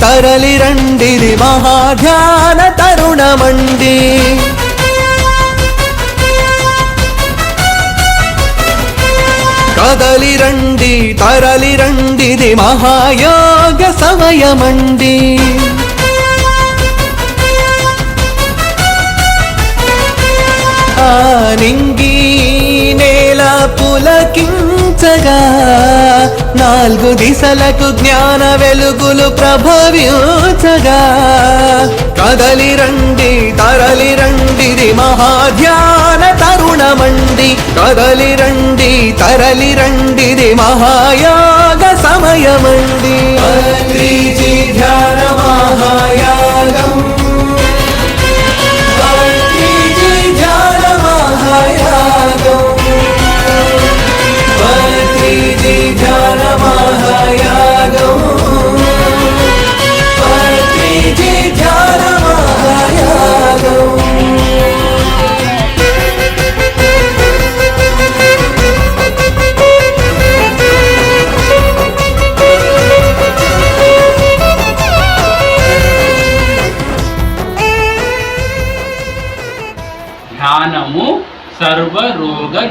తరలి రండిది మహాధ్యాన తరుణమండి. కదలి రండి తరలి రండిది మహాయోగ సమయమండి. నింగి నేల పులకించగా నాలుగు దిశలకు జ్ఞాన వెలుగులు ప్రభవించగా. కదలి రండి తరలి రండిది మహాధ్యాన తరుణమండి. కదలి రండి తరలి రండిది మహాయాగ సమయమండి.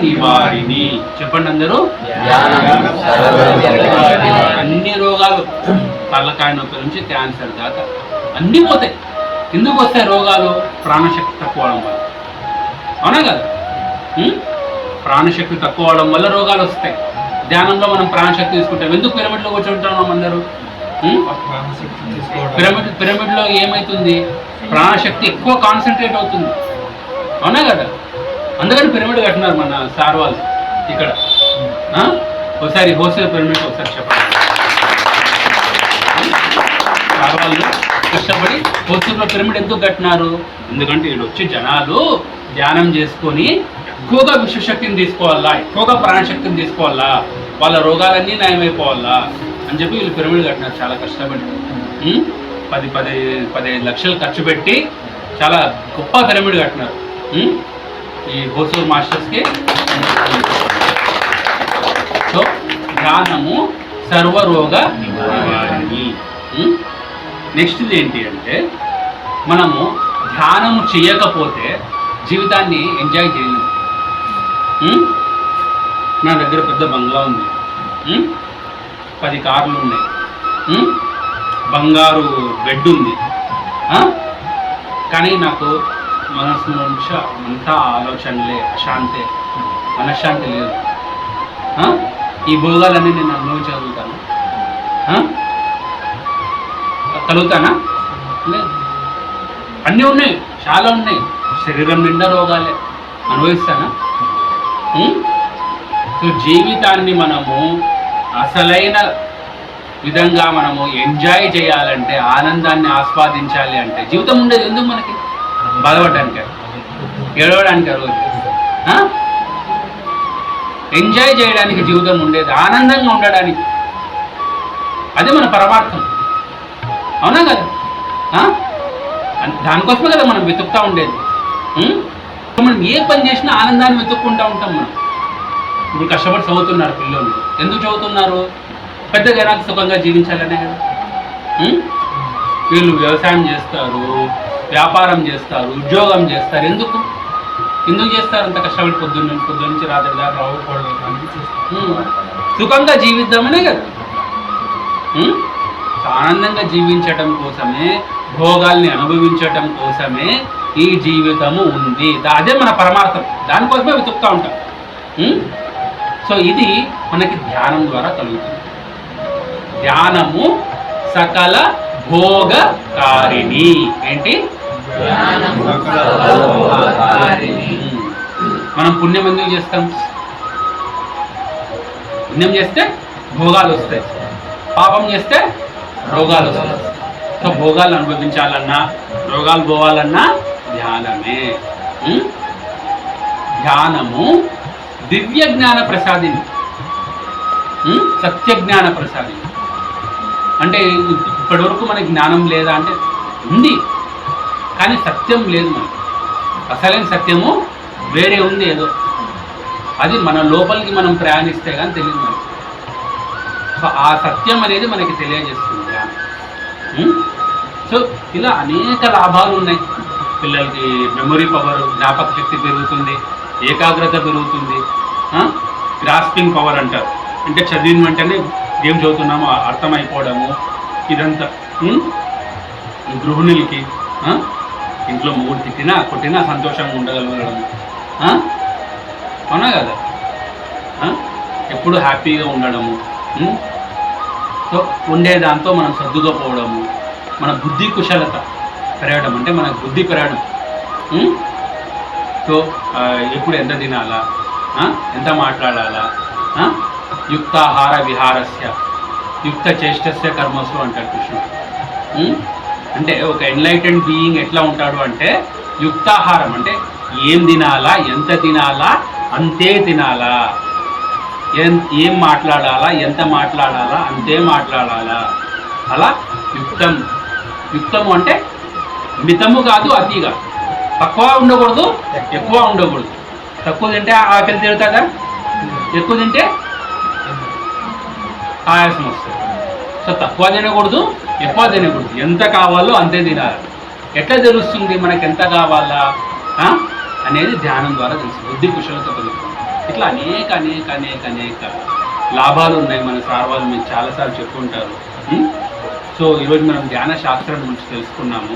నివారిణి. చెప్పండి అందరూ. అన్ని రోగాలు. తలకాయ నొప్పి నుంచి క్యాన్సర్ దాకా అన్నీ పోతాయి. ఎందుకు వస్తాయి రోగాలు? ప్రాణశక్తి తక్కువ అవడం వల్ల. అవునా కదా? ప్రాణశక్తి తక్కువ అవడం వల్ల రోగాలు వస్తాయి. ధ్యానంలో మనం ప్రాణశక్తి తీసుకుంటాం. ఎందుకు పిరమిడ్లో మనం అందరూ? పిరమిడ్ పిరమిడ్లో ఏమవుతుంది ప్రాణశక్తి ఎక్కువ కాన్సన్ట్రేట్ అవుతుంది. అవునా కదా? అందుకని పిరమిడ్ కట్టినారు మన సార్ వాళ్ళు ఇక్కడ. ఒకసారి హోస్టల్ పిరమిడ్ ఒకసారి చెప్పండి. సార్ వాళ్ళు కష్టపడి హోస్టల్లో పిరమిడ్ ఎందుకు కట్టినారు? ఎందుకంటే వీళ్ళు వచ్చి జనాలు ధ్యానం చేసుకొని ఎక్కువగా విశ్వశక్తిని తీసుకోవాలా? ఎక్కువగా ప్రాణశక్తిని తీసుకోవాలా? వాళ్ళ రోగాలన్నీ నయమైపోవాలా? అని చెప్పి వీళ్ళు పిరమిడ్ కట్టినారు. చాలా కష్టపడి. పది పది పదిహేను లక్షలు ఖర్చు పెట్టి చాలా గొప్ప పిరమిడ్ కట్టినారు. ఈ హోసూర్ మాస్టర్స్కి సో ధ్యానము సర్వరోగ నివారణి. నెక్స్ట్ది ఏంటి అంటే మనము ధ్యానము చేయకపోతే జీవితాన్ని ఎంజాయ్ చేయలేము నా దగ్గర పెద్ద బంగ్లా ఉంది. పది కార్లు ఉన్నాయి. బంగారు బెడ్ ఉంది. కానీ నాకు మనసు నుంచి అంతా ఆలోచనలే అశాంతే. మనశ్శాంతి లేదు. ఈ భోగాలన్నీ నేను అనుభవించగలుగుతాను చదువుతాను. కలుగుతానా లేదు. అన్నీ ఉన్నాయి చాలా ఉన్నాయి. శరీరం నిండా రోగాలే. అనుభవిస్తానా? సో జీవితాన్ని మనము అసలైన విధంగా మనము ఎంజాయ్ చేయాలంటే ఆనందాన్ని ఆస్వాదించాలి అంటే జీవితం ఉండేది ఎందుకు మనకి? బాధపడడానికి ఏడవడానికి ఆ రోజు. ఎంజాయ్ చేయడానికి జీవితం ఉండేది ఆనందంగా ఉండడానికి. అదే మన పరమార్థం. అవునా కదా? ఆ? దానికోసమే కదా మనం వెతుకుతూ ఉండేది. మనం ఏ పని చేసినా ఆనందాన్ని వెతుక్కుంటూ ఉంటాం మనం. ఇప్పుడు కష్టపడి చదువుతున్నారు పిల్లలు. ఎందుకు చదువుతున్నారు? పెద్ద జనాలు సుఖంగా జీవించాలనే కదా. వీళ్ళు వ్యవసాయం చేస్తారు. వ్యాపారం చేస్తారు ఉద్యోగం చేస్తారు. ఎందుకు? ఎందుకు చేస్తారు అంత కష్టపడి పొద్దున్న పొద్దున్న నుంచి రాత్రి దాకా. సుఖంగా జీవిద్దామనే కదా. ఆనందంగా జీవించటం కోసమే భోగాల్ని అనుభవించటం కోసమే ఈ జీవితము ఉంది. అదే మన పరమార్థం. దానికోసమే వెతుకుతూ ఉంటాం? సో ఇది మనకి ధ్యానం ద్వారా కలుగుతుంది. ధ్యానము సకల భోగకారిణి. ఏంటి. మనం పుణ్యం ఎందుకు చేస్తాం? పుణ్యం చేస్తే భోగాలు వస్తాయి. పాపం చేస్తే రోగాలు వస్తాయి. సో భోగాలు అనుభవించాలన్నా రోగాలు పోవాలన్నా ధ్యానమే. ధ్యానము దివ్య జ్ఞాన ప్రసాదిని. సత్య జ్ఞాన ప్రసాదిని. అంటే ఇప్పటివరకు మనకి జ్ఞానం లేదా అంటే ఉంది. కానీ సత్యం లేదు మనకి. అసలైన సత్యము వేరే ఉంది ఏదో. అది మన లోపలికి మనం ప్రయాణిస్తే కానీ తెలియదు మనకి. సో ఆ సత్యం అనేది మనకి తెలియజేస్తుంది సో ఇలా అనేక లాభాలు ఉన్నాయి. పిల్లలకి మెమొరీ పవర్ జ్ఞాపక శక్తి పెరుగుతుంది ఏకాగ్రత పెరుగుతుంది. గ్రాస్పింగ్ పవర్ అంటారు. అంటే చదివిన వెంటనే ఏం చదువుతున్నామో అర్థమైపోవడము ఇదంతా. గృహిణులకి ఇంట్లో మూడు తిట్టినా కొట్టినా సంతోషంగా ఉండగలగడం అవునా కదా? ఎప్పుడు హ్యాపీగా ఉండడము. సో ఉండే దాంతో మనం సర్దుకుపోవడము. మన బుద్ధి కుశలత పెరగడం అంటే మన బుద్ధి పెరగడం. సో ఎప్పుడు ఎంత తినాలా? ఎంత మాట్లాడాలా? యుక్తాహార విహారస్య. యుక్త చేష్టస్య కర్మసు అంటారు కృష్ణుడు. అంటే ఒక ఎన్లైటెడ్ బీయింగ్ ఎట్లా ఉంటాడు అంటే యుక్తాహారం అంటే ఏం తినాలా ఎంత తినాలా అంతే తినాలా ఏం ఏం మాట్లాడాలా ఎంత మాట్లాడాలా అంతే మాట్లాడాలా. అలా యుక్తం యుక్తము అంటే మితము కాదు అతిగా. తక్కువ ఉండకూడదు ఎక్కువ ఉండకూడదు. తక్కువ తింటే ఆకలి తిరుగుతుందా ఎక్కువ తింటే ఆయాసం వస్తుంది. సో తక్కువ తినకూడదు ఎక్కువ తినకూడదు ఎంత కావాలో అంతే తినాలి. ఎట్లా తెలుస్తుంది మనకి ఎంత కావాలా? అనేది ధ్యానం ద్వారా తెలుస్తుంది. బుద్ధి కుశలత కలుగుతుంది ఇట్లా అనేక అనేక అనేక అనేక లాభాలు ఉన్నాయి మన సార్ వాళ్ళు మీకు చాలాసార్లు చెప్పుకుంటారు సో ఈరోజు మనం ధ్యాన శాస్త్రం గురించి తెలుసుకున్నాము.